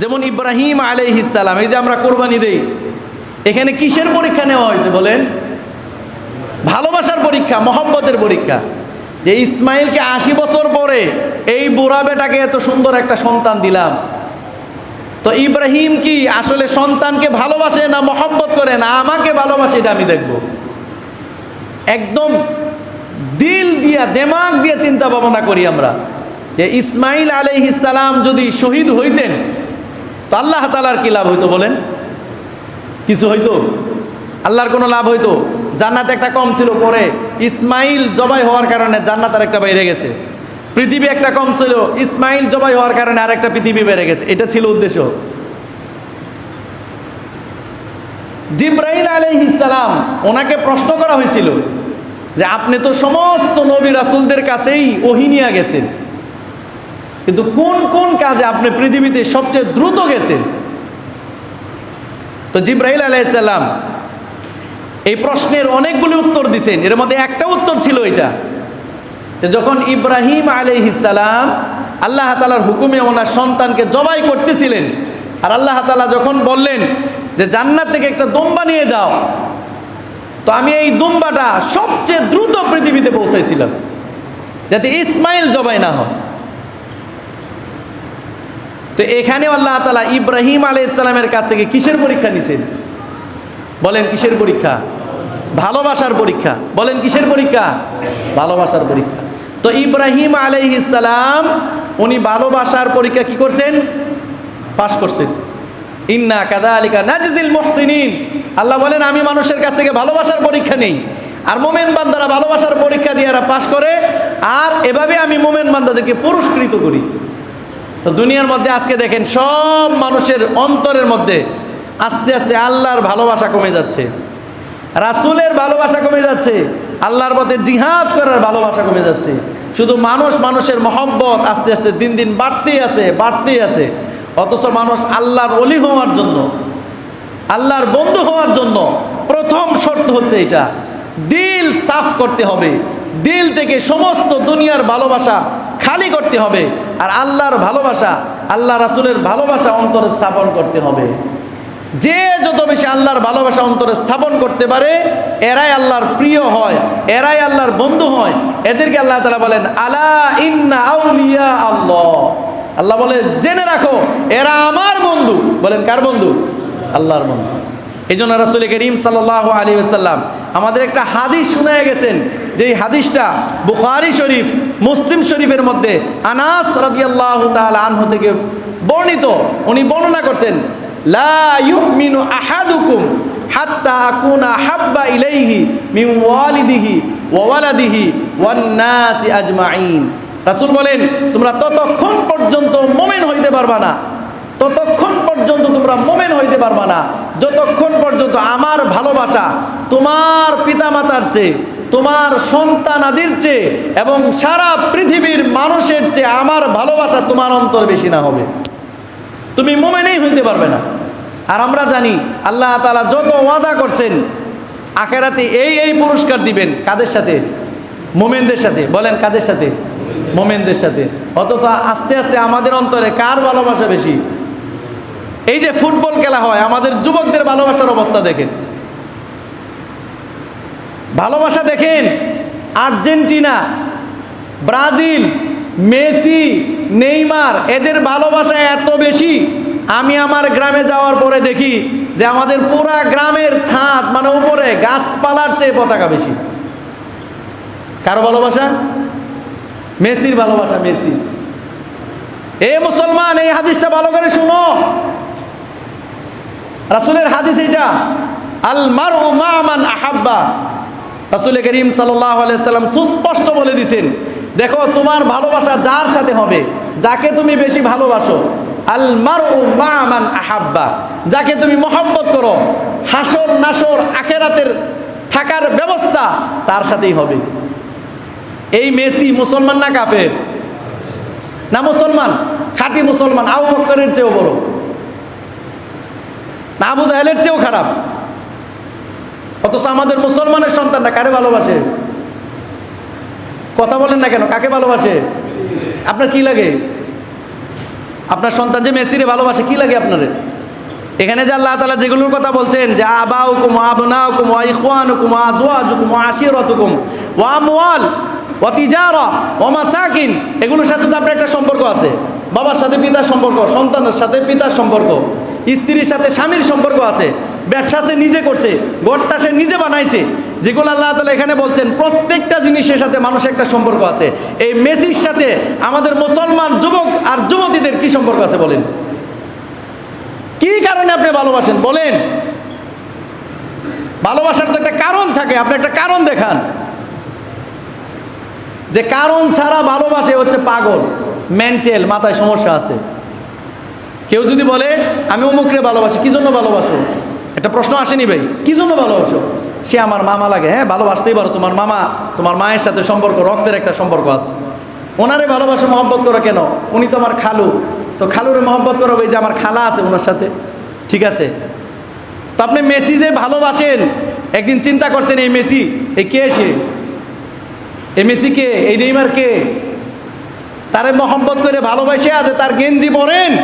যেমন ইব্রাহিম আলাইহিসালাম এই যে আমরা কোরবানি দেই, এখানে কিসের পরীক্ষা নেওয়া হয়েছে বলেন? ভালোবাসার পরীক্ষা, মহব্বতের পরীক্ষা। যে ইসমাইলকে আশি বছর পরে এই বুড়া বেটাকে এত সুন্দর একটা সন্তান দিলাম। তো ইব্রাহিম কি আসলে সন্তানকে ভালোবাসে না মহব্বত করে? না, আমাকে ভালোবাসে এটা আমি দেখব। একদম দিল দিয়া, দেমাগ দিয়ে চিন্তা ভাবনা করি আমরা। যে ইসমাইল আলাইহিসালাম যদি শহীদ হইতেন তো আল্লাহ তালার কি লাভ হইতো বলেন? কিছু হইতো? আল্লাহর কোনো লাভ হইতো? জান্নাত একটা কম ছিল পরে। ইসমাইল জবাই হওয়ার কারণে জান্নাত আর একটা বাইরে গেছে। পৃথিবী একটা কম ছিল, ইসমাইল জবাই হওয়ার কারণে আর একটা পৃথিবী বেড়ে গেছে। এটা ছিল উদ্দেশ্য। জিব্রাইল আলাইহিসালাম ওনাকে প্রশ্ন করা হয়েছিল যে, আপনি তো সমস্ত নবী রাসুলদের কাছেই ওহিনিয়া গেছেন। কিন্তু কোন কোন কাজে আপনি পৃথিবীতে সবচেয়ে দ্রুত গেছেন? তো জিব্রাহিল আলাইসাল্লাম এই প্রশ্নের অনেকগুলি উত্তর দিছেন। এর মধ্যে একটা উত্তর ছিল এটা যখন ইব্রাহিম আলাইহিসাল্লাম আল্লাহ তালার হুকুমে ওনার সন্তানকে জবাই করতেছিলেন, আর আল্লাহ তালা যখন বললেন যে জান্নাত থেকে একটা দম্বা নিয়ে যাও, তো আমি এই দুম্বাটা সবচেয়ে দ্রুত পৃথিবীতে পৌঁছাইছিলাম, যাতে ইসমাইল জবাই না হয়। তো এখানে আল্লাহ তালা ইব্রাহিম আলাই ইসলামের কাছ থেকে কিসের পরীক্ষা নিছেন? বলেন কিসের পরীক্ষা? ভালোবাসার পরীক্ষা। বলেন কিসের পরীক্ষা? ভালোবাসার পরীক্ষা। তো ইব্রাহিম আলাইহিসালাম উনি ভালোবাসার পরীক্ষা কি করছেন? পাশ করছেন। ইন্না কাদা আলিকা নাজিল মোহসিনিন। আল্লাহ বলেন, আমি মানুষের কাছ থেকে ভালোবাসার পরীক্ষা নেই। আর মোমেন বান্দারা ভালোবাসার পরীক্ষা দিয়ে এরা পাশ করে। আর এভাবে আমি মোমেন বান্দাদেরকে পুরস্কৃত করি। তো দুনিয়ার মধ্যে আজকে দেখেন সব মানুষের অন্তরের মধ্যে আস্তে আস্তে আল্লাহর ভালোবাসা কমে যাচ্ছে। রাসুলের ভালোবাসা কমে যাচ্ছে। আল্লাহর পথে জিহাদ করার ভালোবাসা কমে যাচ্ছে। শুধু মানুষ মানুষের মহব্বত আস্তে আস্তে দিন দিন বাড়তেই আছে বাড়তেই আছে। অথচ মানুষ আল্লাহর অলি হওয়ার জন্য, আল্লাহর বন্ধু হওয়ার জন্য প্রথম শর্ত হচ্ছে এটা। দিল সাফ করতে হবে। দিল থেকে সমস্ত দুনিয়ার ভালোবাসা খালি করতে হবে। আর আল্লাহর ভালোবাসা, আল্লাহ রাসুলের ভালোবাসা অন্তরে স্থাপন করতে হবে। যে যত বেশি আল্লাহর ভালোবাসা অন্তরে স্থাপন করতে পারে, এরাই আল্লাহর প্রিয় হয়, এরাই আল্লাহর বন্ধু হয়। এদেরকে আল্লাহ তালা বলেন, আলা ইন্না আউলিয়া আল্লাহ। আল্লাহ বলে, জেনে রাখো, এরা আমার বন্ধু। বলেন, কার বন্ধু? আল্লাহর বন্ধু। এই জন্য রাসুল করিম সাল্লাহ আলী সাল্লাম আমাদের একটা হাদিস শুনে গেছেন। যে এই হাদিসটা বুখারি শরীফ মুসলিম শরীফের মধ্যে আনাস রাদিয়াল্লাহু তাআলা আনহু থেকে বর্ণিত, উনি বর্ণনা করছেন, লা ইউমিনু আহাদুকুম হাত্তা আকুনা হাব্বা ইলাইহি মিন ওয়ালিদিহি ওয়া ওয়ালাদিহি ওয়ান নাসি আজমাইন রাসূল বলেন, তোমরা ততক্ষণ পর্যন্ত মুমিন হইতে পারবা না। ততক্ষণ পর্যন্ত তোমরা মোমেন হইতে পারবা না। যতক্ষণ পর্যন্ত আমার ভালোবাসা তোমার পিতামাতার চেয়ে তোমার সন্তান আদির চেয়ে এবং সারা পৃথিবীর মানুষের চেয়ে আমার ভালোবাসা তোমার অন্তর বেশি না হবে। তুমি মোমেনেই হইতে পারবে না। আর আমরা জানি আল্লাহ তালা যত ওয়াদা করছেন, আখেরাতে এই এই পুরস্কার দিবেন। কাদের সাথে? মোমেনদের সাথে। বলেন কাদের সাথে? মোমেনদের সাথে। অথচ আস্তে আস্তে আমাদের অন্তরে কার ভালোবাসা বেশি? এই যে ফুটবল খেলা হয়, আমাদের যুবকদের ভালোবাসার অবস্থা দেখেন। ভালোবাসা দেখেন। আর্জেন্টিনা, ব্রাজিল, মেসি, নেইমার, এদের ভালোবাসা এত বেশি, আমি আমার গ্রামে যাওয়ার পরে দেখি যে আমাদের পুরা গ্রামের ছাদ মানে উপরে গাছপালার চেয়ে পতাকা বেশি। কারও ভালোবাসা? মেসির ভালোবাসা, মেসি। এ মুসলমান, এই হাদিসটা ভালো করে শুনো। রাসুলের হাদিস এটা আল মার মান আহাব্বা। রাসুল করিম সাল্লাম সুস্পষ্ট বলে দিছেন, দেখো, তোমার ভালোবাসা যার সাথে হবে, যাকে তুমি বেশি ভালোবাসো আল মার মান আহাব্বা, যাকে তুমি মহব্বত করো, হাসর নাসর আখেরাতের থাকার ব্যবস্থা তার সাথেই হবে। এই মেসি মুসলমান না কাফের? না মুসলমান? খাঁটি মুসলমান, আবু বক্করের চেয়েও বড়। না আবু জাহেলের চেয়েও খারাপ। অথচ আমাদের মুসলমানের সন্তানরা কারে ভালোবাসে? কথা বলেন না কেন? কাকে ভালোবাসে? আপনার কি লাগে? আপনার সন্তান যে মেসিরে ভালোবাসে, কি লাগে আপনার? এখানে যে আল্লাহ তালা যেগুলোর কথা বলছেন, যে আবা হুকুম আবনা হুকুম ইখওয়ান হুকুম আজওয়াজ হুকুম আশিরত হুকুম ওয়া মোয়াল ও তিজারা ও মাসাকিন, এগুলোর সাথে তো আপনার একটা সম্পর্ক আছে। বাবার সাথে পিতার সম্পর্ক, সন্তানের সাথে পিতার সম্পর্ক, স্ত্রীর সাথে স্বামীর সম্পর্ক আছে। ব্যবসা সে নিজে করছে গড়টা সে নিজে বানাইছে। যেগুলো আল্লাহ তালা এখানে বলছেন, প্রত্যেকটা জিনিসের সাথে মানুষের একটা সম্পর্ক আছে। এই মেসির সাথে আমাদের মুসলমান যুবক আর যুবতীদের কি সম্পর্ক আছে বলেন? কি কারণে আপনি ভালোবাসেন? বলেন। ভালোবাসার তো একটা কারণ থাকে, আপনি একটা কারণ দেখান। যে কারণ ছাড়া ভালোবাসে হচ্ছে পাগল, মেন্টাল, মাথায় সমস্যা আছে। কেউ যদি বলে, আমি অমুকরে ভালোবাসি কি জন্য ভালোবাসো? একটা প্রশ্ন আসেনি ভাই। কি জন্য ভালোবাসো? সে আমার মামা লাগে। হ্যাঁ ভালোবাসতেই পারো। তোমার মামা, তোমার মায়ের সাথে সম্পর্ক, রক্তের একটা সম্পর্ক আছে। ওনারে ভালোবাসো, মহব্বত করো কেন? উনি তো আমার খালু। তো খালুরে মহব্বত করো ওই যে আমার খালা আছে ওনার সাথে। ঠিক আছে? তো আপনি মেসি যে ভালোবাসেন, একদিন চিন্তা করছেন এই মেসি, এই কে সে? এই মেসি কে? এই নেইমার কে? তারে মহব্বত করে ভালোবাসে আছে তার গেঞ্জি পরেন,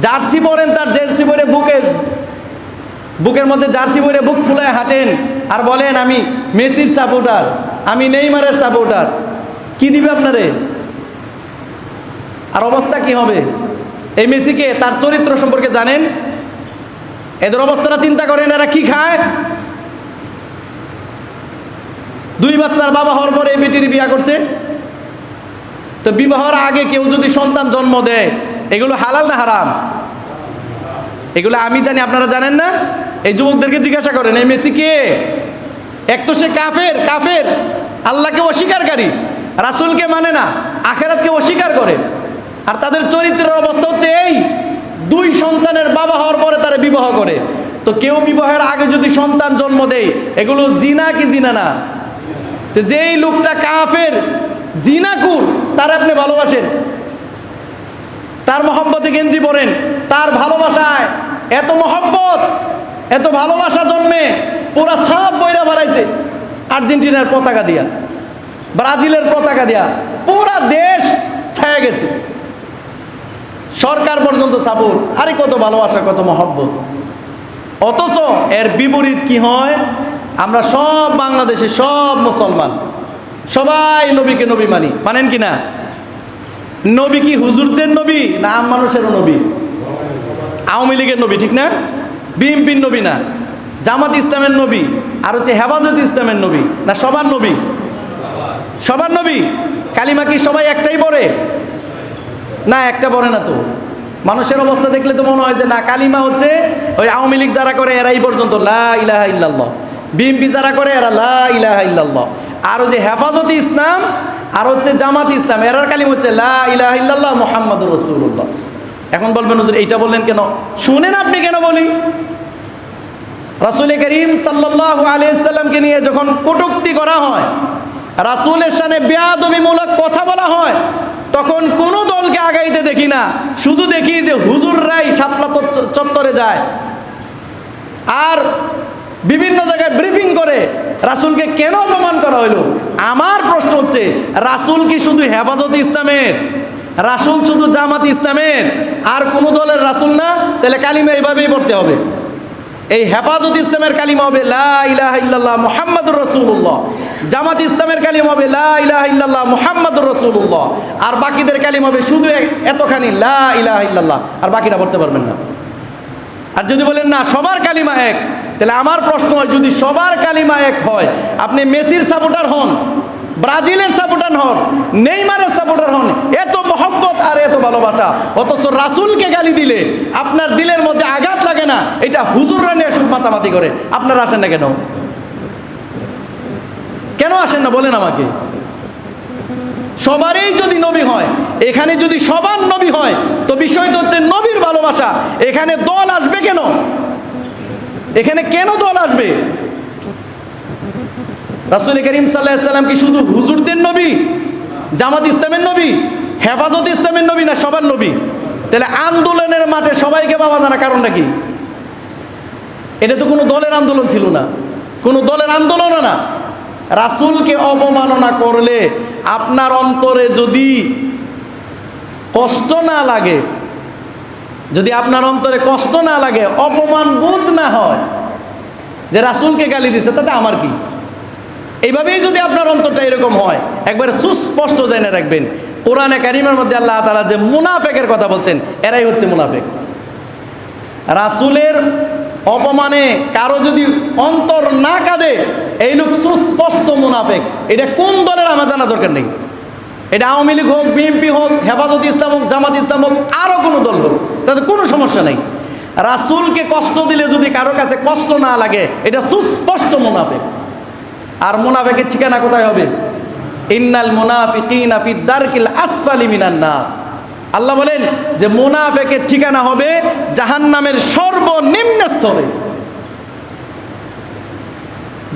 জার্সি পরেন, তার জার্সি পরে বুকে বুকের মধ্যে জার্সি পরে বুক ফুলায় হাঁটেন আর বলেন, আমি মেসির সাপোর্টার, আমি নেইমারের সাপোর্টার। কি দিবে আপনারে? আর অবস্থা কি হবে? এই মেসিকে তার চরিত্র সম্পর্কে জানেন? এদের অবস্থাটা চিন্তা করেন, এরা কি খায়? দুই বাচ্চার বাবা হওয়ার পরে এই বেটির বিয়া করছে। তো বিবাহর আগে কেউ যদি সন্তান জন্ম দেয়, এগুলো হালাল না হারাম? এগুলো আমি জানি, আপনারা জানেন না? এই যুবকদেরকে জিজ্ঞাসা করেন, এই মেসি কে? এক তো সে কাফের কাফের। আল্লাহকে অস্বীকারী। রাসুলকে মানে না, আখেরাতকে অস্বীকার করে। আর তাদের চরিত্রের অবস্থা হচ্ছে এই, দুই সন্তানের বাবা হওয়ার পরে তারা বিবাহ করে। তো কেউ বিবাহের আগে যদি সন্তান জন্ম দেয়, এগুলো জিনা কি জিনা না? তো যেই লোকটা কাফের জিনাকুর তার আপনি ভালোবাসেন। তার মহব্বতে গেঞ্জি পরেন তার ভালোবাসায় এত মহব্বত, এত ভালোবাসা জন্মে পুরা সাপ বইরা বাড়াইছে আর্জেন্টিনার পতাকা দিয়া, ব্রাজিলের পতাকা দিয়া, পুরা দেশ ছায়া গেছে। সরকার পর্যন্ত সাপোর্ট, আরে কত ভালোবাসা, কত মহব্বত। অথচ এর বিপরীত কি হয়? আমরা সব বাংলাদেশে সব মুসলমান, সবাই নবীকে নবী মানি, মানেন কি না? নবী কি হুজুরদের নবী না আম মানুষেরও নবী? আওয়ামী লীগের নবী, ঠিক না? বিএনপির নবী না। জামাত ইসলামের নবী, আর হচ্ছে হেফাজত ইসলামের নবী না সবার নবী? সবার নবী? কালিমা কি সবাই একটাই পড়ে? না, একটা পড়ে না তো। মানুষের অবস্থা দেখলে তো মনে হয় যে না, কালিমা হচ্ছে ওই আওয়ামী লীগ যারা করে এরাই পর্যন্ত লা ইলাহা ইল্লাল্লাহ। বিএনপি যারা করে এরা লা ইলাহা ইল্লাল্লাহ। আর যে হেফাজত ইসলাম আর হচ্ছে জামাত ইসলাম, এরার কালিম হচ্ছে লা ইলাহা রসুল্লাহ এখন বলবেন, হুজুর, এইটা বললেন কেন? শুনেন আপনি কেন বলি? রাসুল করিম সাল্লাহ আলিয়াল্লামকে নিয়ে যখন কটুক্তি করা হয়, রাসুলের সামনে বেয়াদবিমূলক কথা বলা হয়, তখন কোনো দলকে আগাইতে দেখি না। শুধু দেখি যে হুজুররাই শাপলা তচ- চত্বরে যায়। আর বিভিন্ন জায়গায় ব্রিফিং করে রাসুলকে কেন অপমান করা হলো আমার প্রশ্ন হচ্ছে, রাসুল কি শুধু হেফাজত ইসলামের? রাসুল শুধু জামাত ইসলামের? আর কোন দলের রাসুল না? তাহলে কালিমা এইভাবেই পড়তে হবে। এই হেফাজত ইসলামের কালিমা হবে, লা ইলাহা ইল্লাল্লাহ মুহাম্মাদুর রাসূলুল্লাহ। জামাত ইসলামের কালিমা হবে, লা ইলাহা ইল্লাল্লাহ মুহাম্মাদুর রাসূলুল্লাহ। আর বাকিদের কালিমা হবে, শুধু এতখানি লা ইলাহা ইল্লাল্লাহ। আর বাকিটা পড়তে পারবেন না। আর যদি বলেন, না, সবার কালিমা এক, তাহলে আমার প্রশ্ন হয়, যদি সবার কালিমা এক হয়, আপনি মেসির সাপোর্টার হন, ব্রাজিলের সাপোর্টার হন, নেইমারের সাপোর্টার হন, এত মহব্বত আর এত ভালোবাসা, অথচ রাসুলকে গালি দিলে আপনার দিলের মধ্যে আঘাত লাগে না, এটা হুজুররা নিয়ে সব মাতামাতি করে। আপনারা আসেন না কেন? কেন আসেন না? বলেন আমাকে। সবারই যদি নবী হয়, এখানে যদি সবার নবী হয়, তো বিষয়টা হচ্ছে ভালোবাসা, এখানে দল আসবে কেন? এখানে কেন দল আসবে? রাসুল করিম সাল্লাম কি শুধু হুজুরদের নবী, জামাত ইসলামের নবী, হেফাজত ইসলামের নবী না সবার নবী? তাহলে আন্দোলনের মাঠে সবাইকে পাওয়া জানা কারণটা কি? এটা তো কোনো দলের আন্দোলন ছিল না। কোনো দলের আন্দোলনও না। রাসুলকে অবমাননা করলে আপনার অন্তরে যদি কষ্ট না লাগে যদি আপনার অন্তরে কষ্ট না লাগে, অপমান বোধ না হয়, যে রাসুলকে গালি দিছে, তাতে আমার কি? এইভাবেই যদি আপনার অন্তরটা এরকম হয়, একবারে সুস্পষ্ট জেনে রাখবেন, কোরআনে কারিমের মধ্যে আল্লাহ তালা যে মুনাফেকের কথা বলছেন, এরাই হচ্ছে মুনাফেক। রাসুলের অপমানে কারও যদি অন্তর না কাঁদে, এই লোক সুস্পষ্ট মুনাফেক। এটা কোন দলের আমার জানা দরকার নেই? এটা আওয়ামী লীগ হোক, বিএনপি হোক, হেফাজত ইসলাম হোক, জামাত ইসলাম হোক আরও কোনো দল হোক, তাতে কোনো সমস্যা নেই। রাসুলকে কষ্ট দিলে যদি কারও কাছে কষ্ট না লাগে, এটা সুস্পষ্ট মুনাফেক। আর মুনাফেকের ঠিকানা কোথায় হবে? ইন্নাল মুনাফিকিনা আসফালি মিনান্না আল্লাহ বলেন যে মুনাফেকের ঠিকানা হবে জাহান্নামের সর্বনিম্ন স্তরে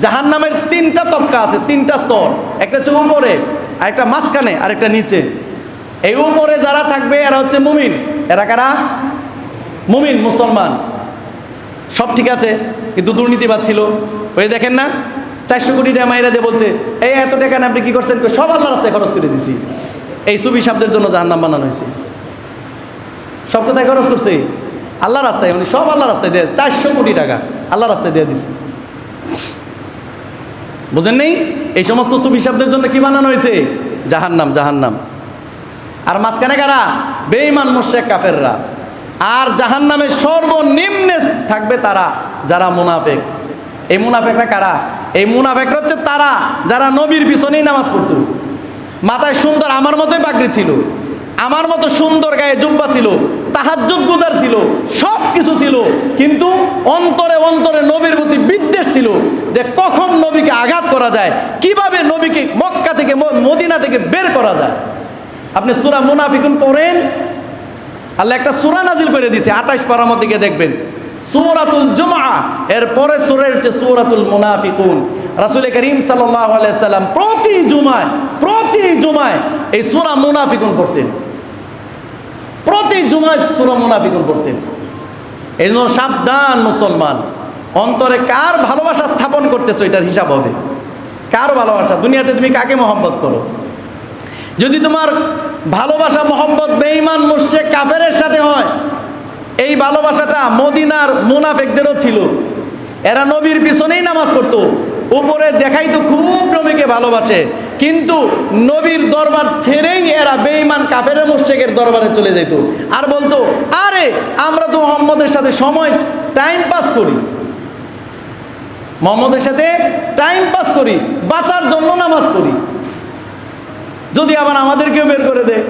জাহান্নামের তিনটা তবকা আছে, তিনটা স্তর। একটা হচ্ছে উপরে আর একটা মাঝখানে আর একটা নিচে। এই উপরে যারা থাকবে, এরা হচ্ছে মুমিন। এরা কারা? মুমিন, মুসলমান। সব ঠিক আছে, কিন্তু দুর্নীতিবাদ ছিল। ওই দেখেন না, চারশো কোটি টাকা মাইরা দিয়ে বলছে, এই এত টাকা আপনি কি করছেন? সব আল্লাহ রাস্তায় খরচ করে দিছি। এই সুবি শব্দের জন্য যার নাম বানানো হয়েছে। সব কোথায় খরচ করছে? আল্লাহ রাস্তায়, উনি সব আল্লাহ রাস্তায় দিয়ে, চারশো কোটি টাকা আল্লাহ রাস্তায় দিয়ে দিছে। বুঝেন নেই? এই সমস্ত সুবি শব্দের জন্য কি বানানো হয়েছে? জাহান্নাম জাহান্নাম। আর মাঝখানে কারা? বেঈমান মোশেক কাফেররা। আর জাহান্নামের সর্বনিম্নে থাকবে তারা, যারা মুনাফেক। এই মুনাফেকরা কারা? এই মুনাফেকরা হচ্ছে তারা, যারা নবীর পিছনেই নামাজ পড়তো। মাথায় সুন্দর আমার মতোই পাগড়ি ছিল। আমার মতো সুন্দর গায়ে জুব্বা ছিল, তাহাজ্জুদ গুজার ছিল, সব কিছু ছিল, কিন্তু অন্তরে অন্তরে নবীর প্রতি বিদ্বেষ ছিল যে কখন নবীকে আঘাত করা যায়, কীভাবে নবীকে মক্কা থেকে মদিনা থেকে বের করা যায়। আপনি সুরা মুনাফিকুন পড়েন, আল্লাহ একটা সুরা নাজিল করে দিছে আঠাশ মধ্যে গিয়ে দেখবেন। সুরাতুল জুমা এর পরে সুরের হচ্ছে সুরাতুল মুনাফিকুন। রাসুল করিম সাল্লাম প্রতি জুমায় প্রতি জুমায় এই সুরা মুনাফিকুন পড়তেন। প্রতি জুমায় সুরা মুনাফিকুন পড়তেন। এই জন্য সাবধান মুসলমান। অন্তরে কার ভালোবাসা স্থাপন করতেছো, এটার হিসাব হবে। কার ভালোবাসা? দুনিয়াতে তুমি কাকে মহব্বত করো? যদি তোমার ভালোবাসা মোহব্বত বেঈমান মুর্শেক কাফেরের সাথে হয়, এই ভালোবাসাটা মদিনার মুনাফেকদেরও ছিল। এরা নবীর পিছনেই নামাজ পড়তো। উপরে দেখাই তো খুব নবীকে ভালোবাসে। কিন্তু নবীর দরবার ছেড়েই এরা বেঈমান কাফের মুর্শেকের দরবারে চলে যেত। আর বলতো, আরে, আমরা তো মোহাম্মদের সাথে সময় টাইম পাস করি। মোহাম্মদের সাথে টাইম পাস করি, বাঁচার জন্য নামাজ পড়ি। যদি আবার আমাদেরকেও বের করে দেয়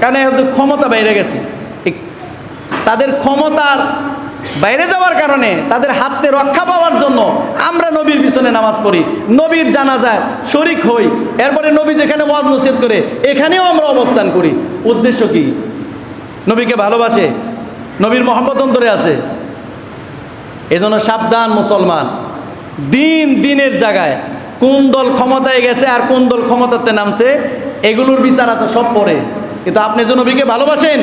কারণ এদের ক্ষমতা বাইরে গেছে। তাদের ক্ষমতার বাইরে যাওয়ার কারণে তাদের হাতে রক্ষা পাওয়ার জন্য আমরা নবীর পিছনে নামাজ পড়ি। নবীর জানাজায় শরিক হই। এরপরে নবী যেখানে ওয়াজ নসিহত করে, এখানেও আমরা অবস্থান করি। উদ্দেশ্য কি? নবীকে ভালোবাসে। নবীর মহব্বত অন্তরে আছে। এই জন্য সাবধান মুসলমান। দিন দিনের জায়গায় কোন দল ক্ষমতায় গেছে আর কোন দল ক্ষমতাতে নামছে, এগুলোর বিচার আছে, সব পরে কিন্তু আপনি যে নবীকে ভালোবাসেন,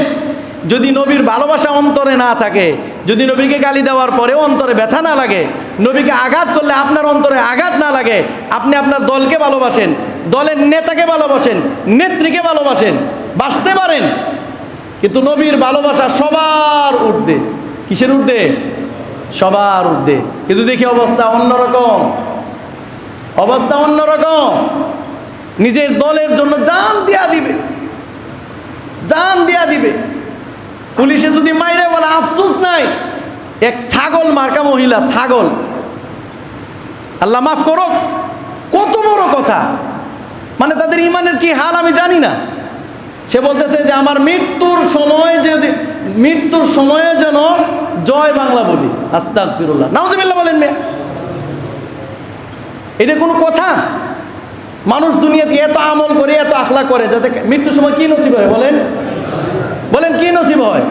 যদি নবীর ভালোবাসা অন্তরে না থাকে যদি নবীকে গালি দেওয়ার পরেও অন্তরে ব্যথা না লাগে, নবীকে আঘাত করলে আপনার অন্তরে আঘাত না লাগে, আপনি আপনার দলকে ভালোবাসেন, দলের নেতাকে ভালোবাসেন, নেত্রীকে ভালোবাসেন, বাঁচতে পারেন। কিন্তু নবীর ভালোবাসা সবার ঊর্ধ্বে। কিসের ঊর্ধ্বে? সবার ঊর্ধ্বে। কিন্তু দেখি অবস্থা অন্যরকম। অবস্থা অন্যরকম। নিজের দলের জন্য জান দিয়া দিবে। জান দিয়া দিবে। পুলিশে যদি মাইরে বলে, আফসোস নাই, এক ছাগল মার্কা মহিলা, ছাগল। আল্লাহ মাফ করো কত বড় কথা। মানে তাদের ইমানের কি হাল আমি জানি না। সে বলতেছে যে, আমার মৃত্যুর সময় যদি মৃত্যুর সময়ে যেন জয় বাংলা বলি। আস্তাক ফিরুল্লাহ নাউজুবিল্লাহ বলেন মেয়ে। এটা কোনো কথা? মানুষ দুনিয়াতে এত আমল করে, এত আখলা করে, যাতে মৃত্যুর সময় কি নসিব হয় বলেন? বলেন, কি নসিব হয়?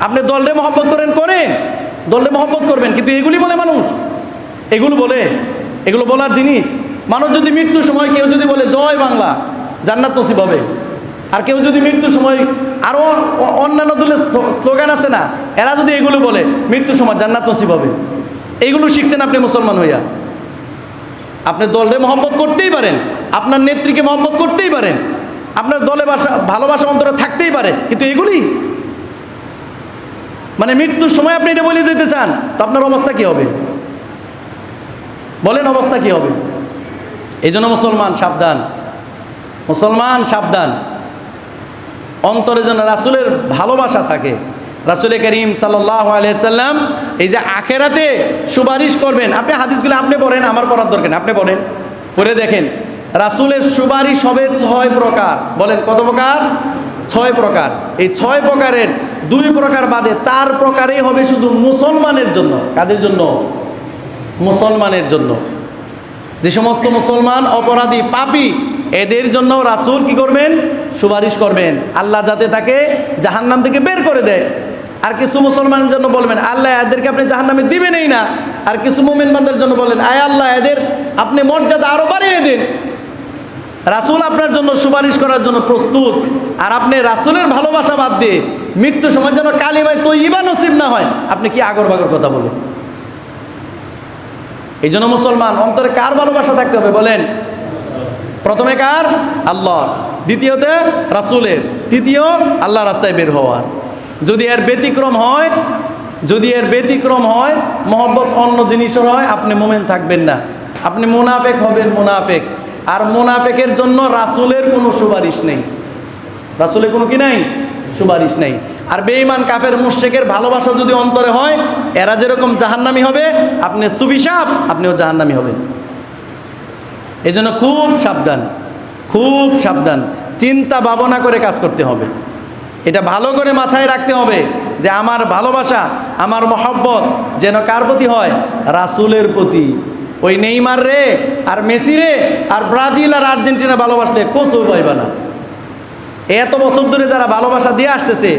আপনি দলরে মহব্বত করেন করেন। দলরে মহব্বত করবেন, কিন্তু এগুলি বলে মানুষ। এগুলো বলে, এগুলো বলার জিনিস। মানুষ যদি মৃত্যুর সময় কেউ যদি বলে, জয় বাংলা জান্নাত নসিব হবে। আর কেউ যদি মৃত্যুর সময় আরও অন্যান্য দলের স্লোগান আছে না, এরা যদি এগুলো বলে, মৃত্যুর সময় জান্নাত নসিব হবে। এইগুলো শিখছেন আপনি মুসলমান হইয়া। আপনি দলরে মহব্বত করতেই পারেন, আপনার নেত্রীকে মহব্বত করতেই পারেন। আপনার দলে বাসা ভালোবাসা অন্তরে থাকতেই পারে, কিন্তু এগুলি মানে মৃত্যুর সময় আপনি এটা বলে যেতে চান, তো আপনার অবস্থা কি হবে? বলেন অবস্থা কি হবে? এই জন্য মুসলমান সাবধান মুসলমান সাবধান। অন্তরে যেন রাসুলের ভালোবাসা থাকে। রাসুল করিম আলিয়াল্লাম এই যে আখেরাতে সুপারিশ করবেন, আপনি হাদিসগুলো আপনি পড়েন, আমার পড়ার দরকার আপনি পড়েন, পড়ে দেখেন। রাসুলের সুপারিশ হবে ছয় প্রকার। বলেন, কত প্রকার? ছয় প্রকার। এই ছয় প্রকারের দুই প্রকার বাদে চার প্রকারেই হবে শুধু মুসলমানের জন্য। কাদের জন্য? মুসলমানের জন্য। যে সমস্ত মুসলমান অপরাধী, পাপী, এদের জন্য রাসূল কি করবেন? সুপারিশ করবেন। আল্লাহ যাতে তাকে জাহান্নাম থেকে বের করে দেয়। আর কিছু মুসলমানের জন্য বলবেন, আল্লাহ, এদেরকে আপনি জাহান্নামে দিবেনই না। আর কিছু মুমিন জন্য বলেন, আয় আল্লাহ, এদের আপনি মর্যাদা আরও বাড়িয়ে দিন। রাসূল আপনার জন্য সুপারিশ করার জন্য প্রস্তুত। আর আপনি রাসূলের ভালোবাসা বাদ দিয়ে মৃত্যু সময় যেন কালিমায় তো ইবা নসিব না হয়, আপনি কি আগর বাগর কথা বলেন? এই জন্য মুসলমান, অন্তরে কার ভালোবাসা থাকতে হবে বলেন? প্রথমে কার? আল্লাহ দ্বিতীয়তে রাসুলের। তৃতীয় আল্লাহ রাস্তায় বের হওয়ার। যদি এর ব্যতিক্রম হয়, যদি এর ব্যতিক্রম হয়, মহব্বত অন্য জিনিসের হয়, আপনি মোমেন থাকবেন না। আপনি মুনাফেক হবেন মুনাফেক। আর মোনাফেকের জন্য রাসুলের কোনো সুপারিশ নেই। রাসুলের কোনো কি নাই? সুপারিশ নেই। আর বেঈমান, কাফের মুশেকের ভালোবাসা যদি অন্তরে হয়, এরা যেরকম জাহান্নামি হবে, আপনি সুবিশাপ আপনিও জাহান্নামি হবেন। এই জন্য খুব সাবধান খুব সাবধান। চিন্তা ভাবনা করে কাজ করতে হবে। এটা ভালো করে মাথায় রাখতে হবে যে আমার ভালোবাসা, আমার মহব্বত যেন কার প্রতি হয়? রাসুলের প্রতি। ওই নেইমার রে, আর মেসি রে, আর ব্রাজিল আর আর্জেন্টিনা ভালোবাসলে কোচও পাইবে না। এত বছর ধরে যারা ভালোবাসা দিয়ে আসতেছে,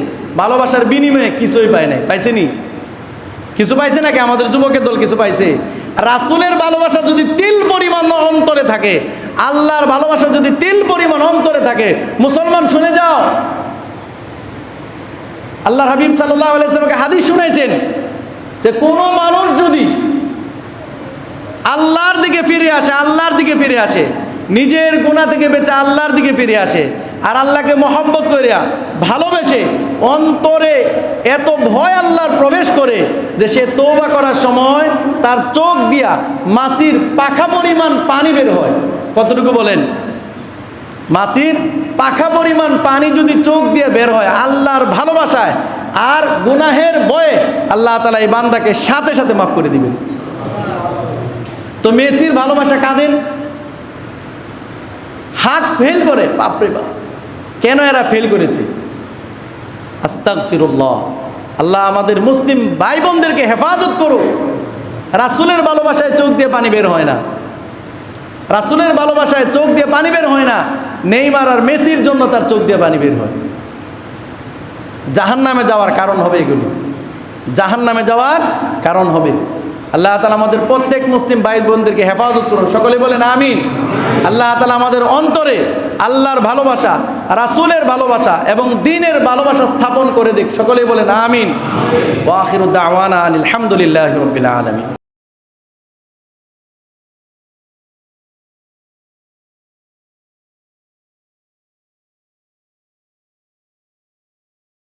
ভালোবাসার বিনিময়ে কিছুই পায় নাই। পাইছেনি কিছু পাইছে নাকি? আমাদের যুবকের দল কিছু পাইছে। রাসুলের ভালোবাসা যদি তিল পরিমাণ অন্তরে থাকে, আল্লাহর ভালোবাসা যদি তিল পরিমাণ অন্তরে থাকে, মুসলমান শুনে যাও। আল্লাহ হাবিব সাল্লাহ আলাইসালামকে হাদিস শুনেছেন যে কোনো মানুষ যদি আল্লাহর দিকে ফিরে আসে, আল্লাহর দিকে ফিরে আসে। নিজের গুণা থেকে বেঁচে আল্লাহর দিকে ফিরে আসে। আর আল্লাহকে মহব্বত করিয়া ভালোবেসে অন্তরে এত ভয় আল্লাহর প্রবেশ করে যে সে তৌবা করার সময় তার চোখ দিয়া মাসির পাখা পরিমাণ পানি বের হয়। কতটুকু বলেন? মাসির পাখা পরিমাণ পানি যদি চোখ দিয়ে বের হয় আল্লাহর ভালোবাসায়, আর গুনাহের বয়ে আল্লাহ তালা এই বান্দাকে সাথে সাথে মাফ করে দিবেন। তো মেসির ভালোবাসা কাঁদেন হাট ফেল করে? বাপরে বাপ। কেন এরা ফেল করেছে? আস্তাক ফিরুল্লাহ আল্লাহ আমাদের মুসলিম ভাই বোনদেরকে হেফাজত করো রাসুলের ভালোবাসায় চোখ দিয়ে পানি বের হয় না। রাসুলের ভালোবাসায় চোখ দিয়ে পানি বের হয় না। নেইমার আর মেসির জন্য তার চোখ দিয়ে পানি বের হয়। জাহান নামে যাওয়ার কারণ হবে এগুলি। জাহান নামে যাওয়ার কারণ হবে। আল্লাহ তালা আমাদের প্রত্যেক মুসলিম ভাই বোনদেরকে হেফাজত করুন। সকলে বলেন আমিন। আল্লাহ তালা আমাদের অন্তরে আল্লাহর ভালোবাসা, রাসুলের ভালোবাসা এবং দিনের ভালোবাসা স্থাপন করে দিক। সকলেই বলেন আমিন। ওয়াখিরুদ্দাওয়ানা আলহামদুলিল্লাহ রবিল আলমী